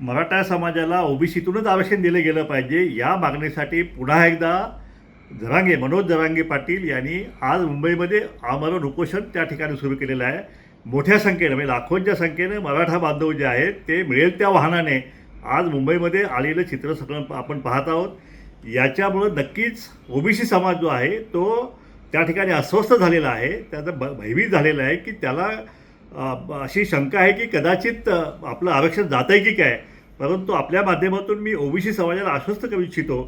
मराठा समाजाला ओबीसीतूनच आरक्षण दिलं गेलं पाहिजे या मागणीसाठी पुन्हा एकदा जरांगे मनोज जरांगे पाटील यांनी आज मुंबईमध्ये आमरण उपोषण त्या ठिकाणी सुरू केलेलं आहे. मोठ्या संख्येनं म्हणजे लाखोंच्या संख्येनं मराठा बांधव जे आहेत ते मिळेल त्या वाहनाने आज मुंबईमध्ये आलेलं चित्र सगळं आपण पाहत आहोत. याच्यामुळं नक्कीच ओबीसी समाज जो आहे तो त्या ठिकाणी अस्वस्थ झालेला आहे. त्याचा भ भयभीत झालेला आहे की त्याला अशी शंका आहे की कदाचित आपलं आरक्षण जात आहे की काय? परंतु आपल्या माध्यमातून मी ओबीसी समाजाला आश्वस्त करू इच्छितो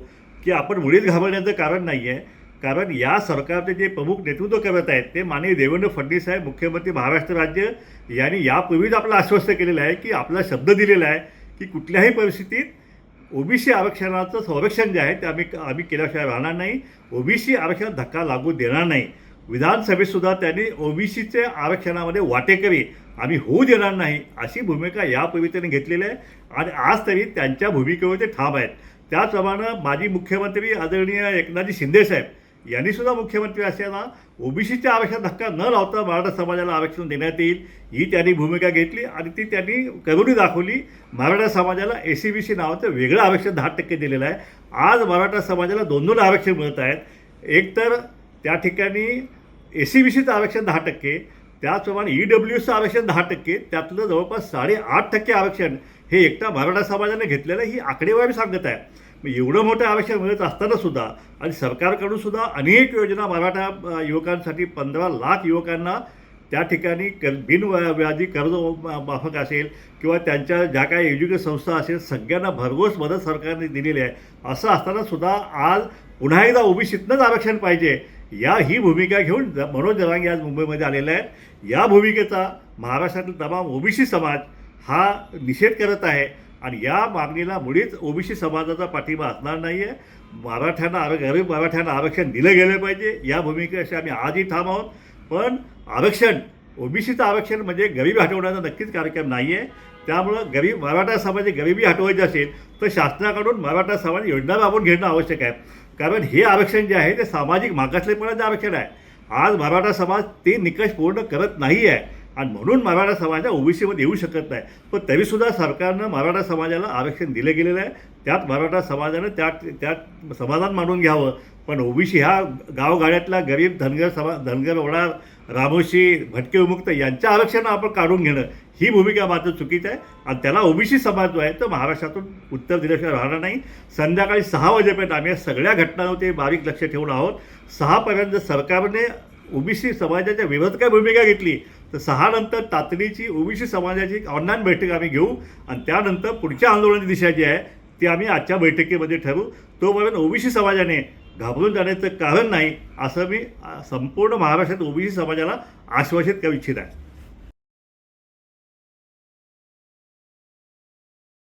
की आपण मुळीच घाबरण्याचं कारण नाही आहे कारण या सरकारचे जे प्रमुख नेतृत्व करत आहेत ते माननीय देवेंद्र फडणवीस साहेब मुख्यमंत्री महाराष्ट्र राज्य यांनी यापूर्वीच आपलं आश्वस्त केलेलं आहे की आपला शब्द दिलेला आहे की कुठल्याही परिस्थितीत ओबीसी आरक्षणाचं संरक्षण जे आहे ते आम्ही आम्ही केल्याशिवाय राहणार नाही. ओबीसी आरक्षणात धक्का लागू देणार नाही. विधानसभेतसुद्धा त्यांनी ओबीसीचे आरक्षणामध्ये वाटेकरी आम्ही होऊ देणार नाही अशी भूमिका या पवित्रेने घेतलेली आहे. आणि आज तरी त्यांच्या भूमिकेवर ते ठाम आहेत. त्याचप्रमाणे माजी मुख्यमंत्री आदरणीय एकनाथजी शिंदेसाहेब यांनीसुद्धा मुख्यमंत्री असताना ओबीसीच्या आरक्षणात धक्का न लावता मराठा समाजाला आरक्षण देण्यात येईल ही त्यांनी भूमिका घेतली आणि ती त्यांनी करुणी दाखवली. मराठा समाजाला ए सी बी सी नावाचं वेगळं आरक्षण दहा टक्के दिलेलं आहे. आज मराठा समाजाला दोन दोन आरक्षण मिळत आहेत. एकतर त्या ठिकाणी ए सी बी सीचं आरक्षण दहा टक्के त्याचप्रमाणे ई डब्ल्यू आरक्षण दहा टक्के त्यातलं जवळपास साडेआठ टक्के आरक्षण हे एकटा मराठा समाजाने घेतलेलं ही आकडेवारी सांगत आहे. मग एवढं मोठं आरक्षण मिळत असताना सुद्धा आणि सरकारकडून सुद्धा अनेक योजना मराठा युवकांसाठी पंधरा लाख युवकांना त्या ठिकाणी कर बिन व्या- व्याजी कर्ज माफक असेल किंवा त्यांच्या ज्या काही एज्युकेशन संस्था असेल सगळ्यांना भरघोस मदत सरकारने दिलेली आहे. असं असताना सुद्धा आज पुन्हा एकदा ओबीसीतनंच आरक्षण पाहिजे. या ही भूमिका घेऊन ज- मनोज जरांगे आज मुंबईमध्ये आलेले आहेत. या भूमिकेचा महाराष्ट्रातील तमाम ओबीसी समाज हा निषेध करत आहे आणि या मागणीला मुळीच ओबीसी समाजाचा पाठिंबा असणार नाही आहे मराठ्यांना आर गरीब मराठ्यांना आरक्षण दिलं गेलं पाहिजे. या भूमिकेशी आम्ही आजही ठाम आहोत. पण आरक्षण ओबीसीचं आरक्षण म्हणजे गरिबी हटवण्याचा नक्कीच कार्यक्रम नाही आहे त्यामुळं गरीब मराठा समाजाची गरिबी हटवायची असेल तर शासनाकडून मराठा समाज योजना राबवून घेणं आवश्यक आहे. कारण हे आरक्षण जे आहे ते सामाजिक मागासलेपणाचं आरक्षण आहे. आज मराठा समाज ते निकष पूर्ण करत नाही आहे आणि म्हणून मराठा समाज हा ओबीसीमध्ये येऊ शकत नाही. पण तरीसुद्धा सरकारनं मराठा समाजाला आरक्षण दिलं गेलेलं आहे. त्यात मराठा समाजानं त्यात त्यात समाधान मानून घ्यावं. पण ओबीसी ह्या गावगाड्यातला गरीब धनगर समा धनगर ओढा रामोशी भटके विमुक्त यांच्या आरक्षण आपण काढून घेणं ही भूमिका मात्र चुकीची आहे. आणि त्याला ओबीसी समाज जो आहे तो महाराष्ट्रातून उत्तर दिल्याशिवाय राहणार नाही. संध्याकाळी सहा वाजेपर्यंत आम्ही या सगळ्या घटनांवर ते बारीक लक्ष ठेवून आहोत. सहापर्यंत सरकारने ओबीसी समाजाच्या विरोधात काय भूमिका घेतली तर सहा नंतर तातडीची ओबीसी समाजाची ऑनलाईन बैठक आम्ही घेऊ. आणि त्यानंतर पुढच्या आंदोलनाची दिशा जी आहे ती आम्ही आजच्या बैठकीमध्ये ठरवू. तोपर्यंत ओबीसी समाजाने घाबरून जाण्याचं कारण नाही असं मी संपूर्ण महाराष्ट्रात ओबीसी समाजाला आश्वासित करू इच्छित आहे.